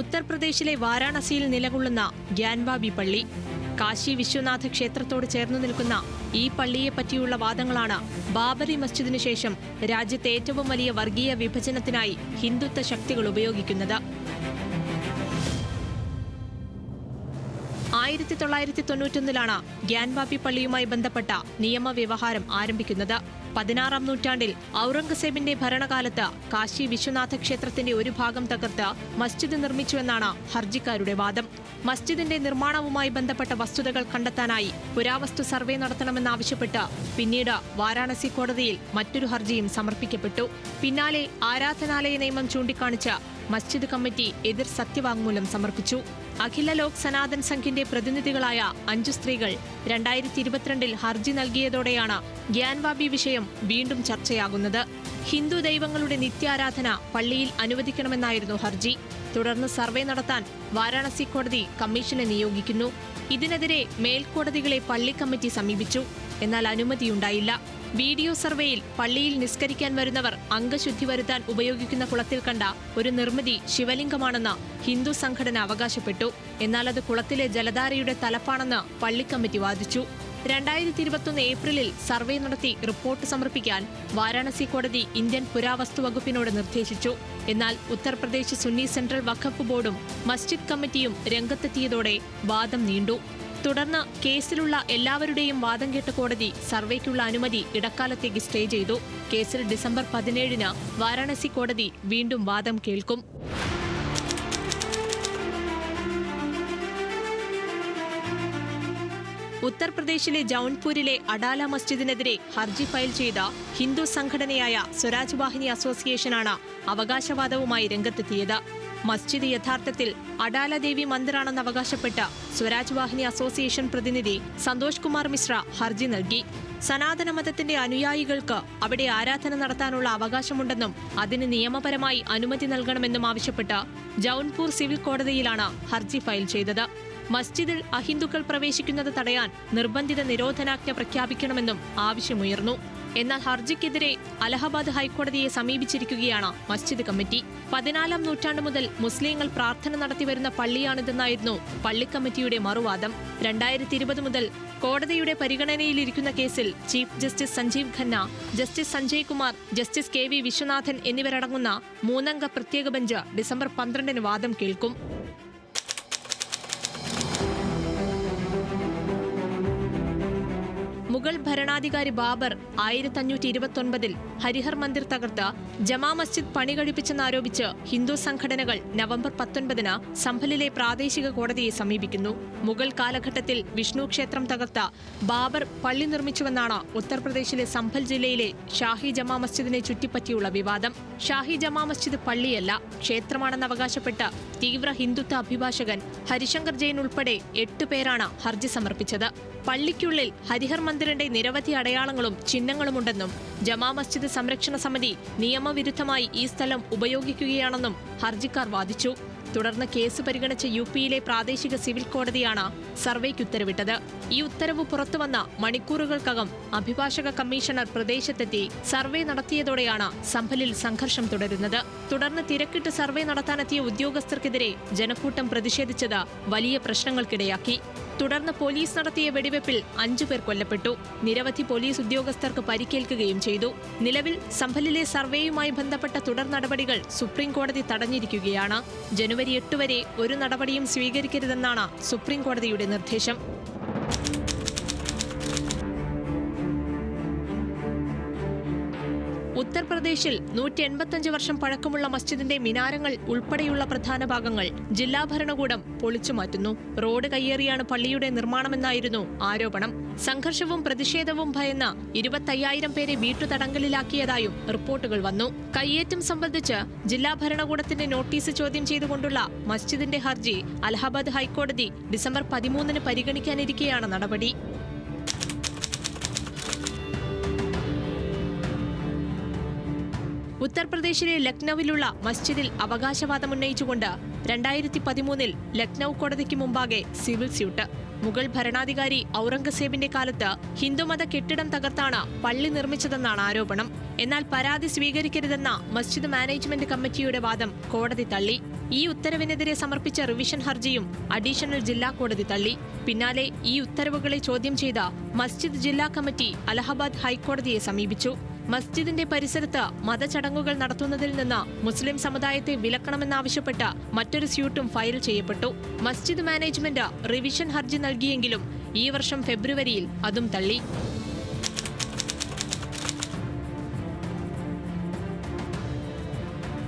ഉത്തർപ്രദേശിലെ വാരാണസിയിൽ നിലകൊള്ളുന്ന ഗ്യാൻവാബി പള്ളി. കാശി വിശ്വനാഥ ക്ഷേത്രത്തോട് ചേർന്നു നിൽക്കുന്ന ഈ പള്ളിയെ പറ്റിയുള്ള വാദങ്ങളാണ് ബാബറി മസ്ജിദിനു ശേഷം രാജ്യത്തെ ഏറ്റവും വലിയ വർഗീയ വിഭജനത്തിനായി ഹിന്ദുത്വ ശക്തികൾ ഉപയോഗിക്കുന്നത്. ആയിരത്തി തൊള്ളായിരത്തി തൊണ്ണൂറ്റൊന്നിലാണ് ഗ്യാൻവാബി പള്ളിയുമായി ബന്ധപ്പെട്ട നിയമവ്യവഹാരം ആരംഭിക്കുന്നത്. പതിനാറാം നൂറ്റാണ്ടിൽ ഔറംഗസേബിന്റെ ഭരണകാലത്ത് കാശി വിശ്വനാഥ ക്ഷേത്രത്തിന്റെ ഒരു ഭാഗം തകർത്ത് മസ്ജിദ് നിർമ്മിച്ചുവെന്നാണ് ഹർജിക്കാരുടെ വാദം. മസ്ജിദിന്റെ നിർമ്മാണവുമായി ബന്ധപ്പെട്ട വസ്തുതകൾ കണ്ടെത്താനായി പുരാവസ്തു സർവേ നടത്തണമെന്നാവശ്യപ്പെട്ട് പിന്നീട് വാരാണസി കോടതിയിൽ മറ്റൊരു ഹർജിയും സമർപ്പിക്കപ്പെട്ടു. പിന്നാലെ ആരാധനാലയ നിയമം ചൂണ്ടിക്കാണിച്ച് മസ്ജിദ് കമ്മിറ്റി എതിർ സത്യവാങ്മൂലം സമർപ്പിച്ചു. അഖില ലോക് സനാതൻ സംഘിന്റെ പ്രതിനിധികളായ അഞ്ചു സ്ത്രീകൾ രണ്ടായിരത്തി ഇരുപത്തിരണ്ടിൽ ഹർജി നൽകിയതോടെയാണ് ഗ്യാൻവാബി വിഷയം വീണ്ടും ചർച്ചയാകുന്നത്. ഹിന്ദു ദൈവങ്ങളുടെ നിത്യാരാധന പള്ളിയിൽ അനുവദിക്കണമെന്നായിരുന്നു ഹർജി. തുടർന്ന് സർവേ നടത്താൻ വാരാണസി കോടതി കമ്മീഷനെ നിയോഗിക്കുന്നു. ഇതിനെതിരെ മേൽക്കോടതികളെ പള്ളി കമ്മിറ്റി സമീപിച്ചു. എന്നാൽ അനുമതിയുണ്ടായില്ല. വീഡിയോ സർവേയിൽ പള്ളിയിൽ നിസ്കരിക്കാൻ വരുന്നവർ അംഗശുദ്ധി വരുത്താൻ ഉപയോഗിക്കുന്ന കുളത്തിൽ കണ്ട ഒരു നിർമ്മിതി ശിവലിംഗമാണെന്ന് ഹിന്ദു സംഘടന അവകാശപ്പെട്ടു. എന്നാൽ അത് കുളത്തിലെ ജലധാരയുടെ തലപ്പാണെന്ന് പള്ളി കമ്മിറ്റി വാദിച്ചു. രണ്ടായിരത്തി ഇരുപത്തൊന്ന് ഏപ്രിലിൽ സർവേ നടത്തി റിപ്പോർട്ട് സമർപ്പിക്കാൻ വാരാണസി കോടതി ഇന്ത്യൻ പുരാവസ്തു വകുപ്പിനോട് നിർദ്ദേശിച്ചു. എന്നാൽ ഉത്തർപ്രദേശ് സുന്നി സെൻട്രൽ വഖഫ് ബോർഡും മസ്ജിദ് കമ്മിറ്റിയും രംഗത്തെത്തിയതോടെ വാദം നീണ്ടു. തുടർന്ന് കേസിലുള്ള എല്ലാവരുടെയും വാദം കേട്ട കോടതി സർവേക്കുള്ള അനുമതി ഇടക്കാലത്തേക്ക് സ്റ്റേ ചെയ്തു. കേസിൽ ഡിസംബർ പതിനേഴിന് വാരാണസി കോടതി വീണ്ടും വാദം കേൾക്കും. ഉത്തർപ്രദേശിലെ ജൗൻപൂരിലെ അഡാല മസ്ജിദിനെതിരെ ഹർജി ഫയൽ ചെയ്ത ഹിന്ദു സംഘടനയായ സ്വരാജ് വാഹിനി അസോസിയേഷനാണ് അവകാശവാദവുമായി രംഗത്തെത്തിയത്. മസ്ജിദ് യഥാർത്ഥത്തിൽ അഡാല ദേവി മന്ദിറാണെന്ന് അവകാശപ്പെട്ട സ്വരാജ് വാഹിനി അസോസിയേഷൻ പ്രതിനിധി സന്തോഷ് കുമാർ മിശ്ര ഹർജി നൽകി. സനാതന മതത്തിന്റെ അനുയായികൾക്ക് അവിടെ ആരാധന നടത്താനുള്ള അവകാശമുണ്ടെന്നും അതിന് നിയമപരമായി അനുമതി നൽകണമെന്നും ആവശ്യപ്പെട്ട് ജൗൻപൂർ സിവിൽ കോടതിയിലാണ് ഹർജി ഫയൽ ചെയ്തത്. മസ്ജിദിൽ അഹിന്ദുക്കൾ പ്രവേശിക്കുന്നത് തടയാൻ നിർബന്ധിത നിരോധനാജ്ഞ പ്രഖ്യാപിക്കണമെന്നും ആവശ്യമുയർന്നു. എന്നാൽ ഹർജിക്കെതിരെ അലഹബാദ് ഹൈക്കോടതിയെ സമീപിച്ചിരിക്കുകയാണ് മസ്ജിദ് കമ്മിറ്റി. പതിനാലാം നൂറ്റാണ്ട് മുതൽ മുസ്ലിങ്ങൾ പ്രാർത്ഥന നടത്തിവരുന്ന പള്ളിയാണിതെന്നായിരുന്നു പള്ളിക്കമ്മിറ്റിയുടെ മറുവാദം. രണ്ടായിരത്തി ഇരുപത് മുതൽ കോടതിയുടെ പരിഗണനയിലിരിക്കുന്ന കേസിൽ chief justice Sanjiv Khanna justice Sanjay Kumar justice K V Viswanathan എന്നിവരടങ്ങുന്ന മൂന്നംഗ പ്രത്യേക ബെഞ്ച് ഡിസംബർ പന്ത്രണ്ടിന് വാദം കേൾക്കും. മുഗൾ ഭരണാധികാരി ബാബർ ആയിരത്തി അഞ്ഞൂറ്റി ഇരുപത്തൊൻപതിൽ ഹരിഹർ മന്ദിർ തകർത്ത് ജമാ മസ്ജിദ് പണി കഴിപ്പിച്ചെന്നാരോപിച്ച് ഹിന്ദു സംഘടനകൾ നവംബർ പത്തൊൻപതിന് സംഭലിലെ പ്രാദേശിക കോടതിയെ സമീപിക്കുന്നു. മുഗൾ കാലഘട്ടത്തിൽ വിഷ്ണു ക്ഷേത്രം തകർത്ത ബാബർ പള്ളി നിർമ്മിച്ചുവെന്നാണ് ഉത്തർപ്രദേശിലെ സംഭൽ ജില്ലയിലെ ഷാഹി ജമാ മസ്ജിദിനെ ചുറ്റിപ്പറ്റിയുള്ള വിവാദം. ഷാഹി ജമാ മസ്ജിദ് പള്ളിയല്ല ക്ഷേത്രമാണെന്ന് അവകാശപ്പെട്ട് തീവ്ര ഹിന്ദുത്വ അഭിഭാഷകൻ ഹരിശങ്കർ ജെയിൻ ഉൾപ്പെടെ എട്ട് പേരാണ് ഹർജി സമർപ്പിച്ചത്. പള്ളിക്കുള്ളിൽ ഹരിഹർ മന്ദിറിന്റെ നിരവധി അടയാളങ്ങളും ചിഹ്നങ്ങളുമുണ്ടെന്നും ജമാ മസ്ജിദ് സംരക്ഷണ സമിതി നിയമവിരുദ്ധമായി ഈ സ്ഥലം ഉപയോഗിക്കുകയാണെന്നും ഹർജിക്കാർ വാദിച്ചു. തുടർന്ന് കേസ് പരിഗണിച്ച യു പിയിലെ പ്രാദേശിക സിവിൽ കോടതിയാണ് സർവേക്ക് ഉത്തരവിട്ടത്. ഈ ഉത്തരവ് പുറത്തുവന്ന മണിക്കൂറുകൾക്കകം അഭിഭാഷക കമ്മീഷണർ പ്രദേശത്തെത്തി സർവേ നടത്തിയതോടെയാണ് സംഭലിൽ സംഘർഷം തുടരുന്നത്. തുടർന്ന് തിരക്കിട്ട് സർവേ നടത്താനെത്തിയ ഉദ്യോഗസ്ഥർക്കെതിരെ ജനക്കൂട്ടം പ്രതിഷേധിച്ചത് വലിയ പ്രശ്നങ്ങൾക്കിടയാക്കി. തുടർന്ന് പോലീസ് നടത്തിയ വെടിവെപ്പിൽ അഞ്ചു പേർ കൊല്ലപ്പെട്ടു. നിരവധി പോലീസ് ഉദ്യോഗസ്ഥർക്ക് പരിക്കേൽക്കുകയും ചെയ്തു. നിലവിൽ സംഭലിലെ സർവേയുമായി ബന്ധപ്പെട്ട തുടർ നടപടികൾ സുപ്രീംകോടതി തടഞ്ഞിരിക്കുകയാണ്. ജനുവരി എട്ട് വരെ ഒരു നടപടിയും സ്വീകരിക്കരുതെന്നാണ് സുപ്രീംകോടതിയുടെ നിർദ്ദേശം. ഉത്തർപ്രദേശിൽ നൂറ്റി എൺപത്തഞ്ച് വർഷം പഴക്കമുള്ള മസ്ജിദിന്റെ മിനാരങ്ങൾ ഉൾപ്പെടെയുള്ള പ്രധാന ഭാഗങ്ങൾ ജില്ലാ ഭരണകൂടം പൊളിച്ചു മാറ്റുന്നു. റോഡ് കയ്യേറിയാണ് പള്ളിയുടെ നിർമ്മാണമെന്നായിരുന്നു ആരോപണം. സംഘർഷവും പ്രതിഷേധവും ഭയന്ന ഇരുപത്തയ്യായിരം പേരെ വീട്ടുതടങ്കലിലാക്കിയതായും റിപ്പോർട്ടുകൾ വന്നു. കയ്യേറ്റം സംബന്ധിച്ച് ജില്ലാ ഭരണകൂടത്തിന്റെ നോട്ടീസ് ചോദ്യം ചെയ്തുകൊണ്ടുള്ള മസ്ജിദിന്റെ ഹർജി അലഹബാദ് ഹൈക്കോടതി ഡിസംബർ പതിമൂന്നിന് പരിഗണിക്കാനിരിക്കെയാണ് നടപടി. ഉത്തർപ്രദേശിലെ ലക്നൌവിലുള്ള മസ്ജിദിൽ അവകാശവാദമുന്നയിച്ചുകൊണ്ട് രണ്ടായിരത്തി പതിമൂന്നിൽ ലക്നൌ കോടതിക്ക് മുമ്പാകെ സിവിൽ സ്യൂട്ട്. മുഗൾ ഭരണാധികാരി ഔറംഗസേബിന്റെ കാലത്ത് ഹിന്ദുമത കെട്ടിടം തകർത്താണ് പള്ളി നിർമ്മിച്ചതെന്നാണ് ആരോപണം. എന്നാൽ പരാതി സ്വീകരിക്കരുതെന്ന മസ്ജിദ് മാനേജ്മെന്റ് കമ്മിറ്റിയുടെ വാദം കോടതി തള്ളി. ഈ ഉത്തരവിനെതിരെ സമർപ്പിച്ച റിവിഷൻ ഹർജിയും അഡീഷണൽ ജില്ലാ കോടതി തള്ളി. പിന്നാലെ ഈ ഉത്തരവുകളെ ചോദ്യം ചെയ്ത മസ്ജിദ് ജില്ലാ കമ്മിറ്റി അലഹബാദ് ഹൈക്കോടതിയെ സമീപിച്ചു. മസ്ജിദിന്റെ പരിസരത്ത് മതചടങ്ങുകൾ നടത്തുന്നതിൽ നിന്ന് മുസ്ലിം സമുദായത്തെ വിലക്കണമെന്നാവശ്യപ്പെട്ട് മറ്റൊരു സ്യൂട്ടും ഫയൽ ചെയ്യപ്പെട്ടു. മസ്ജിദ് മാനേജ്മെന്റ് റിവിഷൻ ഹർജി നൽകിയെങ്കിലും ഈ വർഷം ഫെബ്രുവരിയിൽ അതും തള്ളി.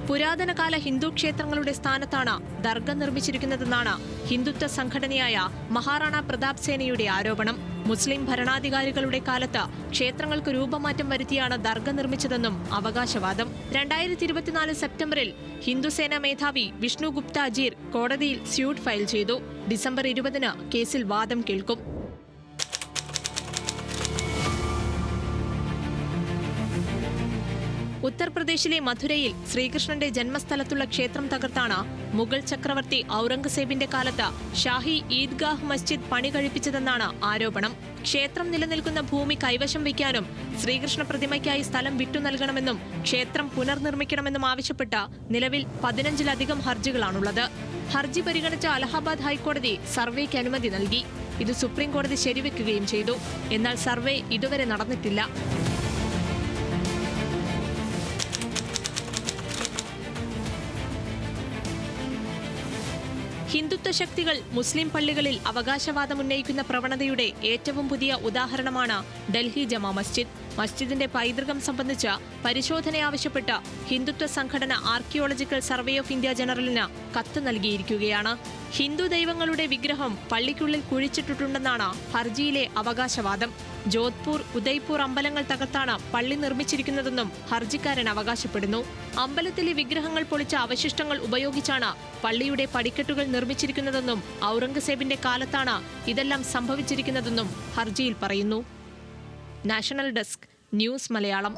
പുരാതനകാല ഹിന്ദു ക്ഷേത്രങ്ങളുടെ സ്ഥാനത്താണ് ദർഗ നിർമ്മിച്ചിരിക്കുന്നതെന്നാണ് ഹിന്ദുത്വ സംഘടനയായ മഹാറാണ പ്രതാപ് സേനയുടെ ആരോപണം. മുസ്ലിം ഭരണാധികാരികളുടെ കാലത്ത് ക്ഷേത്രങ്ങൾക്ക് രൂപമാറ്റം വരുത്തിയാണ് ദർഗ നിർമ്മിച്ചതെന്നും അവകാശവാദം. രണ്ടായിരത്തി ഇരുപത്തിനാല് സെപ്റ്റംബറിൽ ഹിന്ദുസേന മേധാവി വിഷ്ണു ഗുപ്ത അജീർ കോടതിയിൽ സ്യൂട്ട് ഫയൽ ചെയ്തു. ഡിസംബർ ഇരുപതിന് കേസിൽ വാദം കേൾക്കും. ഉത്തർപ്രദേശിലെ മധുരയിൽ ശ്രീകൃഷ്ണന്റെ ജന്മസ്ഥലത്തുള്ള ക്ഷേത്രം തകർത്താണ് മുഗൾ ചക്രവർത്തി ഔറംഗസേബിന്റെ കാലത്ത് ഷാഹി ഈദ്ഗാഹ് മസ്ജിദ് പണി കഴിപ്പിച്ചതെന്നാണ് ആരോപണം. ക്ഷേത്രം നിലനിൽക്കുന്ന ഭൂമി കൈവശം വയ്ക്കാനും ശ്രീകൃഷ്ണ പ്രതിമയ്ക്കായി സ്ഥലം വിട്ടു നൽകണമെന്നും ക്ഷേത്രം പുനർനിർമ്മിക്കണമെന്നും ആവശ്യപ്പെട്ട് നിലവിൽ പതിനഞ്ചിലധികം ഹർജികളാണുള്ളത്. ഹർജി പരിഗണിച്ച അലഹാബാദ് ഹൈക്കോടതി സർവേക്ക് അനുമതി നൽകി. ഇത് സുപ്രീംകോടതി ശരിവെക്കുകയും ചെയ്തു. എന്നാൽ സർവേ ഇതുവരെ നടന്നിട്ടില്ല. ഹിന്ദുത്വ ശക്തികൾ മുസ്ലിം പള്ളികളിൽ അവകാശവാദം ഉന്നയിക്കുന്ന പ്രവണതയുടെ ഏറ്റവും പുതിയ ഉദാഹരണമാണ് ഡൽഹി ജമാ മസ്ജിദ്. മസ്ജിദിന്റെ പൈതൃകം സംബന്ധിച്ച് പരിശോധന ആവശ്യപ്പെട്ട് ഹിന്ദുത്വ സംഘടന ആർക്കിയോളജിക്കൽ സർവേ ഓഫ് ഇന്ത്യ ജനറലിന് കത്ത് നൽകിയിരിക്കുകയാണ്. ഹിന്ദു ദൈവങ്ങളുടെ വിഗ്രഹം പള്ളിക്കുള്ളിൽ കുഴിച്ചിട്ടിട്ടുണ്ടെന്നാണ് ഹർജിയിലെ അവകാശവാദം. ജോധ്പൂർ ഉദയ്പൂർ അമ്പലങ്ങൾ തകർത്താണ് പള്ളി നിർമ്മിച്ചിരിക്കുന്നതെന്നും ഹർജിക്കാരൻ അവകാശപ്പെടുന്നു. അമ്പലത്തിലെ വിഗ്രഹങ്ങൾ പൊളിച്ച അവശിഷ്ടങ്ങൾ ഉപയോഗിച്ചാണ് പള്ളിയുടെ പടിക്കെട്ടുകൾ നിർമ്മിച്ചിരിക്കുന്നതെന്നും ഔറംഗസേബിന്റെ കാലത്താണ് ഇതെല്ലാം സംഭവിച്ചിരിക്കുന്നതെന്നും ഹർജിയിൽ പറയുന്നു. National desk news Malayalam